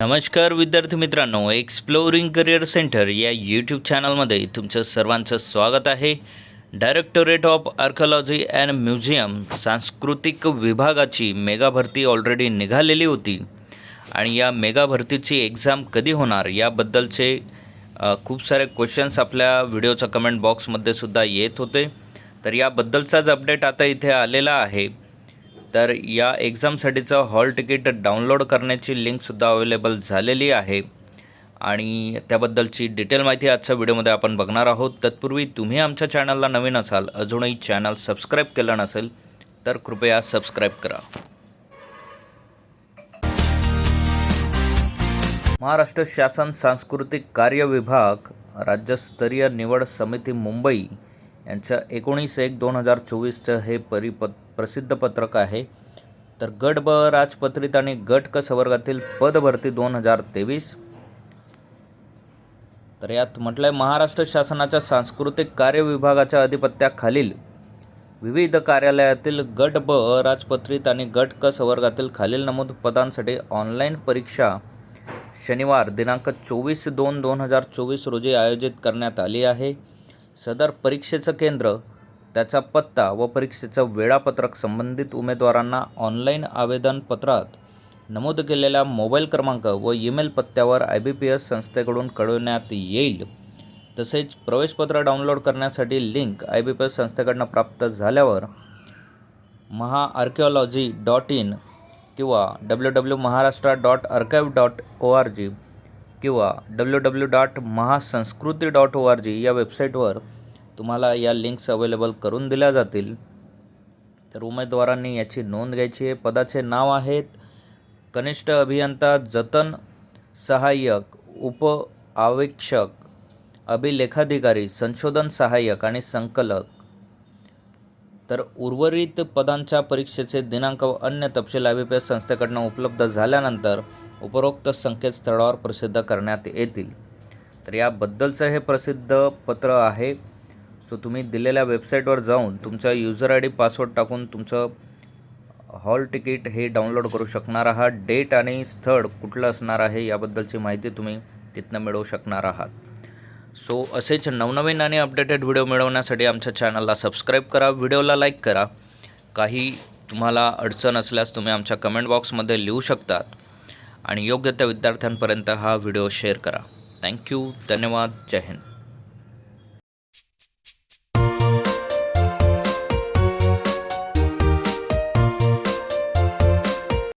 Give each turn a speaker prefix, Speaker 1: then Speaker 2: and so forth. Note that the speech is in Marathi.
Speaker 1: नमस्कार विद्यार्थी मित्रांनो एक्सप्लोरिंग करिअर सेंटर या यूट्यूब चॅनलमध्ये तुमचं सर्वांचं स्वागत आहे. Directorate of archaeology and museum सांस्कृतिक विभागाची मेगा भरती ऑलरेडी निघालेली होती. आणि या मेगा भरतीची एक्झाम कधी होणार याबद्दलचे खूप सारे क्वेश्चन्स आपल्या व्हिडिओच्या कमेंट बॉक्समध्ये सुद्धा येत होते. तर याबद्दलचाच अपडेट आता इथे आलेला आहे. तर या एक्झामसाठीचं हॉल तिकीट डाउनलोड करण्याची लिंकसुद्धा अवेलेबल झालेली आहे. आणि त्याबद्दलची डिटेल माहिती आजच्या व्हिडिओमध्ये आपण बघणार आहोत. तत्पूर्वी तुम्ही आमच्या चॅनलला नवीन असाल अजूनही चॅनल सबस्क्राईब केलं नसेल तर कृपया सबस्क्राईब करा. महाराष्ट्र शासन सांस्कृतिक कार्य विभाग राज्यस्तरीय निवड समिती मुंबई यांचं एकोणीस एक दोन हजार चोवीसचं हे परिपत प्रसिद्ध पत्रक आहे. तर गट ब राजपत्रित आणि गट क संवर्गातील पदभरती दोन हजार तेवीस. तर यात म्हटलं आहे महाराष्ट्र शासनाच्या सांस्कृतिक कार्य विभागाच्या अधिपत्याखालील विविध कार्यालयातील गट ब राजपत्रित आणि गट क संवर्गातील खालील नमूद पदांसाठी ऑनलाईन परीक्षा शनिवार दिनांक चोवीस दोन दोन हजार चोवीस रोजी आयोजित करण्यात आली आहे. सदर परीक्षेचं केंद्र त्याचा पत्ता व परीक्षेचं वेळापत्रक संबंधित उमेदवारांना ऑनलाईन आवेदनपत्रात नमूद केलेल्या मोबाईल क्रमांक व ईमेल पत्त्यावर आय बी पी एस संस्थेकडून कळवण्यात येईल. तसेच प्रवेशपत्र डाउनलोड करण्यासाठी link I B P S संस्थेकडनं प्राप्त झाल्यावर महाआर्किओलॉजी डॉट इन किंवा W W Maharashtra dot archive dot O R G किंवा W W dot Mahasanskriti dot O R G या वेबसाईटवर तुम्हाला या लिंक्स अवेलेबल करून दिल्या जातील. तर उमेदवारांनी याची नोंद घ्यायची आहे. पदाचे नाव आहेत कनिष्ठ अभियंता जतन सहाय्यक उप आवेक्षक अभिलेखाधिकारी संशोधन सहाय्यक आणि संकलक. तर उर्वरित पदांच्या परीक्षेचे दिनांक व अन्य तपशील आय बी पी एस संस्थेकडनं उपलब्ध झाल्यानंतर उपरोक्त संकेतस्थळावर प्रसिद्ध करण्यात येतील. तर याबद्दलचं हे प्रसिद्ध पत्र आहे. सो तुम्ही दिलेल्या वेबसाईटवर जाऊन तुमचा युजर आय डी पासवर्ड टाकून तुमचं हॉल तिकीट हे डाउनलोड करू शकणार आहात. डेट आणि स्थळ कुठलं असणार आहे याबद्दलची माहिती तुम्ही तिथनं मिळवू शकणार आहात. सो असेच नवनवीन आणि अपडेटेड व्हिडिओ मिळवण्यासाठी आमच्या चॅनलला सबस्क्राईब करा व्हिडिओला लाईक करा. काही तुम्हाला अडचण असल्यास तुम्ही आमच्या कमेंट बॉक्समध्ये लिहू शकतात. आणि योग्य त्या विद्यार्थ्यांपर्यंत हा व्हिडिओ शेअर करा. थँक्यू धन्यवाद. जय हिंद.